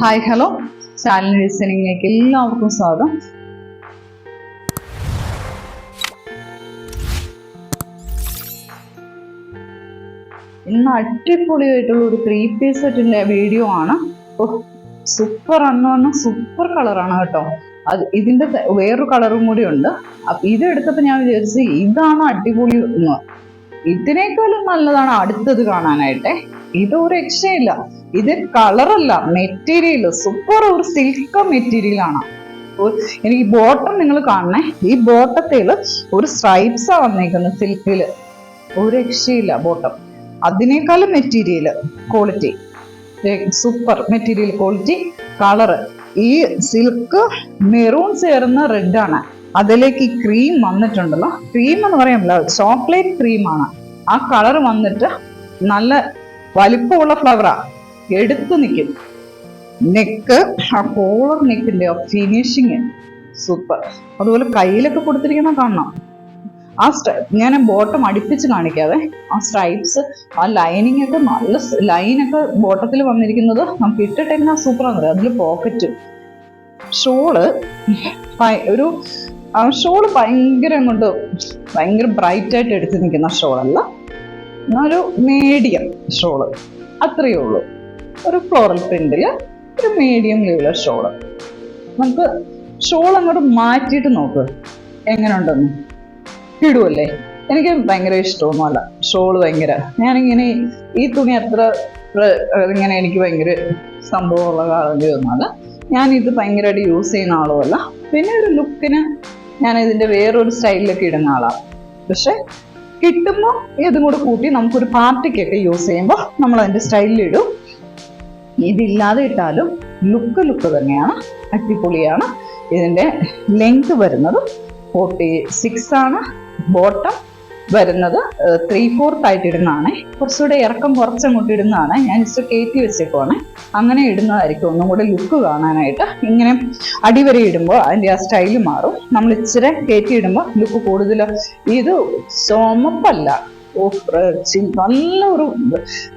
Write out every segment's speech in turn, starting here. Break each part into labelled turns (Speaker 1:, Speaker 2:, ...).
Speaker 1: Hi hello channel ലിസണിങ്ങിലേക്ക് എല്ലാവർക്കും സ്വാഗതം. ഇന്ന് അടിപൊളിയായിട്ടുള്ള ഒരു ത്രീ പീസ് സെറ്റിന്റെ വീഡിയോ ആണ്. സൂപ്പർ എന്ന് പറഞ്ഞാൽ സൂപ്പർ കളറാണ് കേട്ടോ. അത് ഇതിന്റെ വേറൊരു കളറും കൂടി ഉണ്ട്. അപ്പൊ ഇത് ഞാൻ വിചാരിച്ചു ഇതാണ് അടിപൊളി ഇതിനേക്കാളും നല്ലതാണ് അടുത്തത് കാണാനായിട്ടെ. ഇത് ഒരു രക്ഷയില്ല ഇത് കളറല്ല മെറ്റീരിയൽ സൂപ്പർ ഒരു സിൽക്ക് മെറ്റീരിയൽ ആണ്. എനിക്ക് ബോട്ടം നിങ്ങൾ കാണണേ. ഈ ബോട്ടത്തിൽ ഒരു സ്ട്രൈപ്സാ വന്നേക്കുന്നത് സിൽക്കിൽ ഒരു രക്ഷയില്ല ബോട്ടം അതിനേക്കാളും material quality super material quality colour ഈ സിൽക്ക് മെറൂൺ ചേർന്ന റെഡ് ആണ്. അതിലേക്ക് ഈ ക്രീം വന്നിട്ടുണ്ടല്ലോ. ക്രീം എന്ന് പറയുമ്പോൾ ചോക്ലേറ്റ് ക്രീമാണ് ആ കളർ വന്നിട്ട് നല്ല വലിപ്പമുള്ള ഫ്ലവറാ എടുത്തു നിൽക്കും. നെക്ക് ആ കോളർ നെക്കിന്റെ ഫിനിഷിങ് സൂപ്പർ അതുപോലെ കയ്യിലൊക്കെ കൊടുത്തിരിക്കുന്ന കാണണം. ആ സ്ട്രൈ ഞാൻ ബോട്ടം അടുപ്പിച്ച് കാണിക്കാതെ ആ സ്ട്രൈപ്സ് ആ ലൈനിങ് ഒക്കെ നല്ല ലൈനൊക്കെ ബോട്ടത്തിൽ വന്നിരിക്കുന്നത് നമുക്ക് ഇട്ടിട്ടേക്കുന്ന സൂപ്പറാണ് അതിൽ പോക്കറ്റും ഷോൾ ഒരു ആ ഷോൾ ഭയങ്കര അങ്ങോട്ട് ഭയങ്കര ബ്രൈറ്റായിട്ട് എടുത്ത് നിൽക്കുന്ന ഷോളല്ല. ഒരു മീഡിയം ഷോൾ. അത്രയേ ഉള്ളൂ. ഒരു ഫ്ലോറൽ പ്രിന്റിൽ ഒരു മീഡിയം ലെവലുള്ള ഷോൾ നമുക്ക് ഷോൾ അങ്ങോട്ട് മാറ്റിയിട്ട് നോക്ക്. എങ്ങനെ ഉണ്ടെന്ന് ഇടുമല്ലേ എനിക്ക് ഭയങ്കര ഇഷ്ടമൊന്നുമല്ല. ഷോൾ ഭയങ്കര. ഞാനിങ്ങനെ ഈ തുണി അത്ര ഇങ്ങനെ എനിക്ക് ഭയങ്കര സംഭവമുള്ള കാര്യമൊന്നുമല്ല ഞാൻ ഇത് ഭയങ്കരമായിട്ട് യൂസ് ചെയ്യുന്ന ആളുമല്ല. പിന്നെ ഒരു ലുക്കിന് ഞാൻ ഇതിന്റെ വേറൊരു സ്റ്റൈലിലൊക്കെ ഇടുന്ന ആളാണ്. പക്ഷെ കിട്ടുമ്പോൾ ഇതും കൂടെ കൂട്ടി നമുക്കൊരു പാർട്ടിക്കൊക്കെ യൂസ് ചെയ്യുമ്പോൾ നമ്മൾ അതിന്റെ സ്റ്റൈലിൽ ഇടും ഇതില്ലാതെ ഇട്ടാലും ലുക്ക് ലുക്ക് തന്നെയാണ്. അടിപൊളിയാണ്. ഇതിന്റെ ലെങ്ത് വരുന്നത് ഫോർട്ടി സിക്സ് ആണ്. ബോട്ടം വരുന്നത് ത്രീ ഫോർത്ത് ആയിട്ട് ഇടുന്നതാണ്. കുറച്ചുകൂടെ ഇറക്കം കുറച്ചങ്ങോട്ട് ഇടുന്നതാണ്. ഞാൻ ഇച്ചിരി കയറ്റി വെച്ചേക്കുവാണ്. അങ്ങനെ ഇടുന്നതായിരിക്കും ഒന്നും കൂടെ ലുക്ക് കാണാനായിട്ട്. ഇങ്ങനെ അടിവരെ ഇടുമ്പോൾ അതിന്റെ ആ സ്റ്റൈൽ മാറും. നമ്മൾ ഇച്ചിരി കയറ്റി ഇടുമ്പോൾ ലുക്ക് കൂടുതൽ ഇത് ചുമപ്പല്ല. ഓ, റെ- ചി- നല്ല ഒരു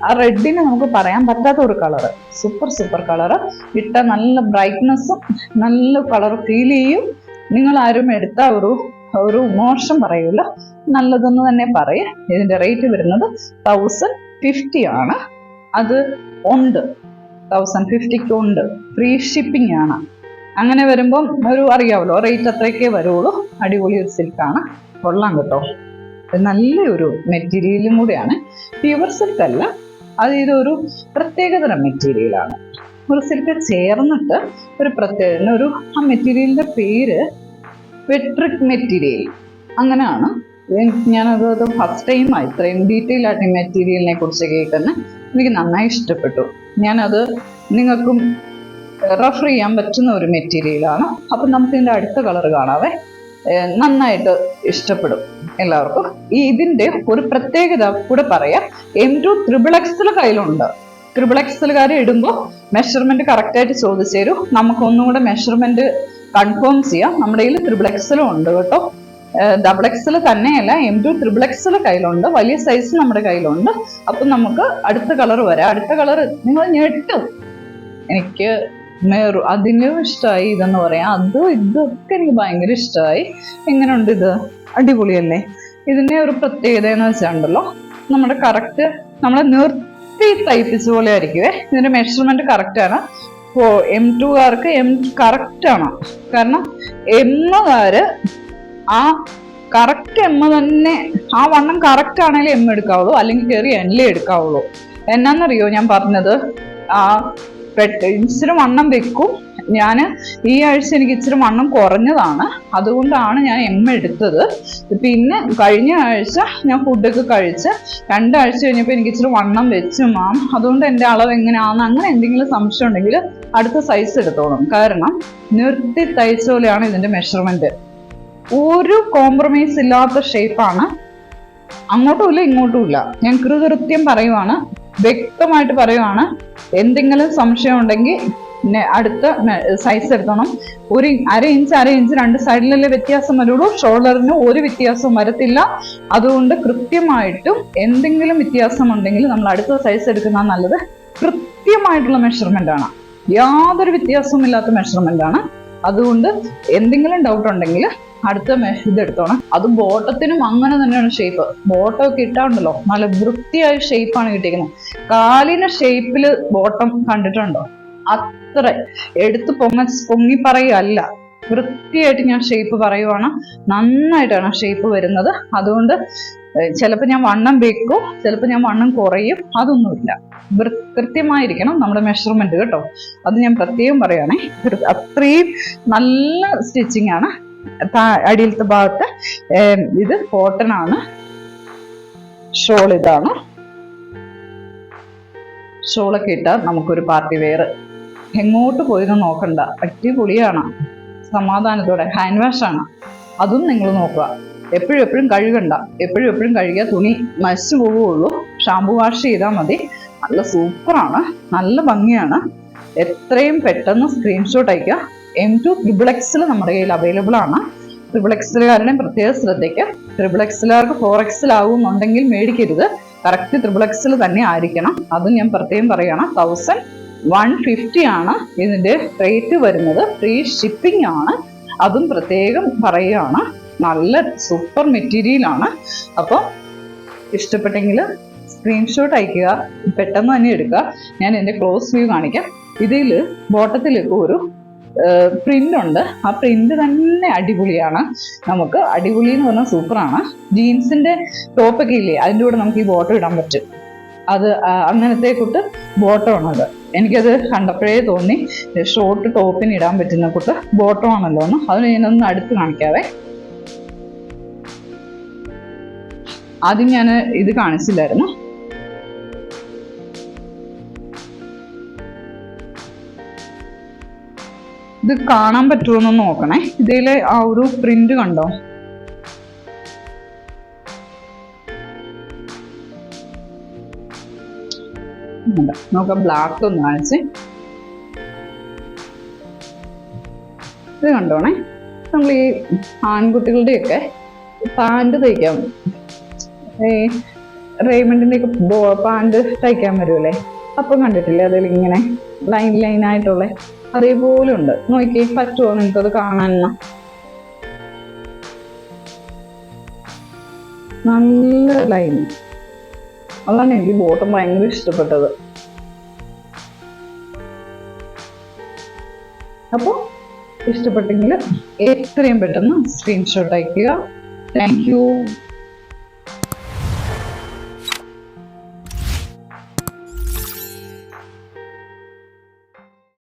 Speaker 1: ആ റെഡിന് നമുക്ക് പറയാൻ പറ്റാത്ത ഒരു കളറ്. Super super colour. ഇട്ട നല്ല ബ്രൈറ്റ്നെസ്സും നല്ല കളർ ഫീൽ ചെയ്യും. നിങ്ങൾ ആരും എടുത്ത ഒരു ഒരു മോശം പറയൂല. നല്ലതെന്ന് തന്നെ പറയാം. ഇതിന്റെ റേറ്റ് വരുന്നത് തൗസൻഡ് ഫിഫ്റ്റി ആണ്. അത് ഉണ്ട്. തൗസൻഡ് ഫിഫ്റ്റിക്ക് ഉണ്ട്. ഫ്രീ ഷിപ്പിംഗ് ആണ്. അങ്ങനെ വരുമ്പം ഒരു അറിയാമല്ലോ റേറ്റ് അത്രയൊക്കെ വരുള്ളൂ. അടിപൊളി ഒരു സിൽക്കാണ്. കൊള്ളാം കേട്ടോ. നല്ലൊരു മെറ്റീരിയലും കൂടെയാണ്. പ്യുവർ സിൽക്ക് അല്ല അത് ഇതൊരു പ്രത്യേകതരം മെറ്റീരിയലാണ്. ഒരു സിൽക്ക് ചേർന്നിട്ട് ഒരു പ്രത്യേക ഒരു ആ മെറ്റീരിയലിന്റെ പേര് വെട്രിക് മെറ്റീരിയൽ. അങ്ങനെയാണ്. ഞാനത് അത് ഫസ്റ്റ് ടൈമാണ് ഇത്രയും ഡീറ്റെയിൽ ആയിട്ട് ഈ മെറ്റീരിയലിനെ കുറിച്ച് കേൾക്കുന്നത്. എനിക്ക് നന്നായി ഇഷ്ടപ്പെട്ടു. ഞാനത് നിങ്ങൾക്കും റെഫർ ചെയ്യാൻ പറ്റുന്ന ഒരു മെറ്റീരിയലാണ്. അപ്പം നമുക്ക് ഇതിന്റെ അടുത്ത കളർ കാണാവേ. നന്നായിട്ട് ഇഷ്ടപ്പെടും എല്ലാവർക്കും. ഈ ഇതിന്റെ ഒരു പ്രത്യേകത കൂടെ പറയാം. എം ടു ത്രിബിൾ എക്സിൽ കയ്യിലുണ്ട്. ത്രിബിൾ എക്സലുകാർ ഇടുമ്പോൾ മെഷർമെന്റ് കറക്റ്റ് ആയിട്ട് ചോദിച്ചു തരും. നമുക്ക് ഒന്നുകൂടെ മെഷർമെന്റ് കൺഫേം ചെയ്യാം. നമ്മുടെ കയ്യിൽ ത്രിബിൾ ഉണ്ട് കേട്ടോ. ഡബിൾ എക്സൽ തന്നെയല്ല എം ടു ത്രിബിൾ കയ്യിലുണ്ട്. വലിയ സൈസ് നമ്മുടെ കയ്യിലുണ്ട്. അപ്പം നമുക്ക് അടുത്ത കളർ വരാം. അടുത്ത കളർ നിങ്ങൾ ഞെട്ടും. എനിക്ക് മേറു. അതിനും ഇഷ്ടമായി ഇതെന്ന് പറയാം. അതും ഇതൊക്കെ എനിക്ക് ഭയങ്കര ഇഷ്ടമായി എങ്ങനെയുണ്ട് ഇത്? അടിപൊളിയല്ലേ? ഇതിന്റെ ഒരു പ്രത്യേകത എന്ന് വെച്ചാണ്ടല്ലോ നമ്മുടെ കറക്റ്റ് നമ്മളെ നിർത്തി തയ്പ്പിച്ച പോലെ ആയിരിക്കുവേ ഇതിന്റെ മെഷർമെന്റ് കറക്റ്റാണ് ഇപ്പോൾ ഇപ്പോ എം ടുകാർക്ക് എം കറക്റ്റാണ് കാരണം എമ്മുകാർ ആ കറക്റ്റ് എമ്മ തന്നെ ആ വണ്ണം കറക്റ്റ് ആണെങ്കിലും എം എടുക്കാവുള്ളൂ അല്ലെങ്കിൽ കയറി എണ്ണ എടുക്കാവുള്ളൂ. എന്നാന്നറിയോ ഞാൻ പറഞ്ഞത്? ആ ഇച്ചിരി വണ്ണം വെക്കും. ഞാൻ ഈ ആഴ്ച എനിക്ക് ഇച്ചിരി വണ്ണം കുറഞ്ഞതാണ്. അതുകൊണ്ടാണ് ഞാൻ എം എടുത്തത്. പിന്നെ കഴിഞ്ഞ ആഴ്ച ഞാൻ ഫുഡൊക്കെ കഴിച്ച് രണ്ടാഴ്ച കഴിഞ്ഞപ്പോൾ എനിക്ക് ഇച്ചിരി വണ്ണം വെച്ചു മാം അതുകൊണ്ട് എന്റെ അളവ് എങ്ങനെയാണെന്ന് അങ്ങനെ എന്തെങ്കിലും സംശയം ഉണ്ടെങ്കിൽ അടുത്ത സൈസ് എടുത്തോളും. കാരണം നിർത്തി തയ്ച്ച പോലെയാണ് ഇതിന്റെ മെഷർമെന്റ് ഒരു കോംപ്രമൈസ് ഇല്ലാത്ത ഷേപ്പാണ് അങ്ങോട്ടും ഇല്ല ഇങ്ങോട്ടും ഇല്ല. ഞാൻ കൃതൃത്യം പറയുവാണ്. വ്യക്തമായിട്ട് പറയുവാണ്. എന്തെങ്കിലും സംശയം ഉണ്ടെങ്കിൽ അടുത്ത സൈസ് എടുത്തോണം ഒരു അര ഇഞ്ച് അര ഇഞ്ച് രണ്ട് സൈഡിലല്ലേ വ്യത്യാസം വരുള്ളൂ. ഷോൾഡറിന് ഒരു വ്യത്യാസവും വരത്തില്ല. അതുകൊണ്ട് കൃത്യമായിട്ടും എന്തെങ്കിലും വ്യത്യാസം ഉണ്ടെങ്കിൽ നമ്മൾ അടുത്ത സൈസ് എടുക്കുന്ന നല്ലത് കൃത്യമായിട്ടുള്ള മെഷർമെന്റ് ആണ്. യാതൊരു വ്യത്യാസവും ഇല്ലാത്ത മെഷർമെന്റ് ആണ്. അതുകൊണ്ട് എന്തെങ്കിലും ഡൗട്ട് ഉണ്ടെങ്കിൽ അടുത്ത ഇത് എടുത്തോണം. അത് ബോട്ടത്തിനും അങ്ങനെ തന്നെയാണ് ഷേപ്പ് ബോട്ടം ഒക്കെ ഇട്ടാണ്ടല്ലോ. നല്ല വൃത്തിയായ ഷേപ്പാണ് കിട്ടിയിരിക്കുന്നത്. കാലിന് ഷേപ്പിൽ ബോട്ടം കണ്ടിട്ടുണ്ടോ? അത്ര. എടുത്ത് പൊങ്ങ പൊങ്ങി പറയുകയല്ല. വൃത്തിയായിട്ട് ഞാൻ ഷേപ്പ് പറയുവാണ്. നന്നായിട്ടാണ് ഷേപ്പ് വരുന്നത്. അതുകൊണ്ട് ചിലപ്പോൾ ഞാൻ വണ്ണം വെക്കും ചിലപ്പോൾ ഞാൻ വണ്ണം കുറയും അതൊന്നുമില്ല. കൃത്യമായിരിക്കണം നമ്മുടെ മെഷർമെന്റ് കേട്ടോ. അത് ഞാൻ പ്രത്യേകം പറയുകയാണേ അത്രയും നല്ല സ്റ്റിച്ചിങ് ആണ്. അടിയിലത്തെ ഭാഗത്ത് ഇത് കോട്ടൺ ആണ്. ഷോൾ ഇതാണ്. ഷോളൊക്കെ ഇട്ടാൽ നമുക്കൊരു പാർട്ടി വെയർ എങ്ങോട്ട് പോയിരുന്നു നോക്കണ്ട. അടിപൊളിയാണ്. സമാധാനത്തോടെ. ഹാൻഡ് വാഷ് ആണ്. അതും നിങ്ങൾ നോക്കുക. എപ്പോഴും എപ്പോഴും കഴുകണ്ട. എപ്പോഴും എപ്പോഴും കഴുകിയ തുണി മരിച്ചു പോവുകയുള്ളൂ. ഷാമ്പു വാഷ് ചെയ്താൽ മതി. നല്ല സൂപ്പറാണ്. നല്ല ഭംഗിയാണ്. എത്രയും പെട്ടെന്ന് സ്ക്രീൻഷോട്ട് അയക്കുക എം ടു ട്രിബിൾ എക്സിൽ നമ്മുടെ കയ്യിൽ അവൈലബിൾ ആണ്. ട്രിബിൾ എക്സിലുകാരുടെയും പ്രത്യേക ശ്രദ്ധയ്ക്ക് ട്രിബിൾ എക്സിലുകാർക്ക് ഫോർ എക്സിലാവുന്നുണ്ടെങ്കിൽ മേടിക്കരുത്. കറക്റ്റ് ട്രിബിൾ എക്സിൽ തന്നെ ആയിരിക്കണം. അതും ഞാൻ പ്രത്യേകം പറയുകയാണ്. തൗസൻഡ് വൺ ഫിഫ്റ്റി ആണ് ഇതിന്റെ റേറ്റ് വരുന്നത്. ഫ്രീ ഷിപ്പിംഗ് ആണ്. അതും പ്രത്യേകം പറയുകയാണ്. നല്ല സൂപ്പർ മെറ്റീരിയൽ ആണ്. അപ്പോൾ ഇഷ്ടപ്പെട്ടെങ്കിൽ സ്ക്രീൻഷോട്ട് അയക്കുക പെട്ടെന്ന് തന്നെ എടുക്കുക. ഞാൻ എന്റെ ക്ലോസ് വ്യൂ കാണിക്കാം. ഇതിൽ ബോട്ടത്തിൽ ഒരു പ്രിന്റ് ഉണ്ട്. ആ പ്രിന്റ് തന്നെ അടിപൊളിയാണ്. നമുക്ക് അടിപൊളി എന്ന് പറഞ്ഞാൽ സൂപ്പറാണ് ജീൻസിന്റെ ടോപ്പൊക്കെ ഇല്ലേ അതിന്റെ കൂടെ നമുക്ക് ഈ ബോട്ടം ഇടാൻ പറ്റും. അത് അങ്ങനത്തെ കൂട്ട് ബോട്ടമാണത് എനിക്കത് കണ്ടപ്പോഴേ തോന്നി ഷോർട്ട് ടോപ്പിന് ഇടാൻ പറ്റുന്ന കൂട്ട് ബോട്ടം ആണല്ലോ എന്ന് അത് ഞാനൊന്ന് അടുത്ത് കാണിക്കാവേ. ആദ്യം ഞാൻ ഇത് കാണിച്ചില്ലായിരുന്നു. ഇത് കാണാൻ പറ്റുമോ നോക്കണേ. ഇതിലെ ആ ഒരു പ്രിന്റ് കണ്ടോ? നോക്ക ബ്ലാക്ക് ഒന്ന് കാണിച്ച്. ഇത് കണ്ടോണേ? നമ്മൾ ഈ ആൺകുട്ടികളുടെയൊക്കെ പാന്റ് തയ്ക്കാൻ ഈ റേമണ്ടിന്റെ ഒക്കെ പാന്റ് തയ്ക്കാൻ വരുമല്ലേ അപ്പം കണ്ടിട്ടില്ലേ അതിൽ ഇങ്ങനെ ലൈൻ ലൈൻ ആയിട്ടുള്ള അതേപോലെ ഉണ്ട് നോക്കി പറ്റുമോ നിങ്ങൾക്കത് കാണാൻ നല്ല ലൈൻ അതാണ് എനിക്ക് ബോട്ടം ഭയങ്കര ഇഷ്ടപ്പെട്ടത്. അപ്പോൾ ഇഷ്ടപ്പെട്ടെങ്കിൽ എത്രയും പെട്ടെന്ന് സ്ക്രീൻഷോട്ട് അയക്കുക താങ്ക് യു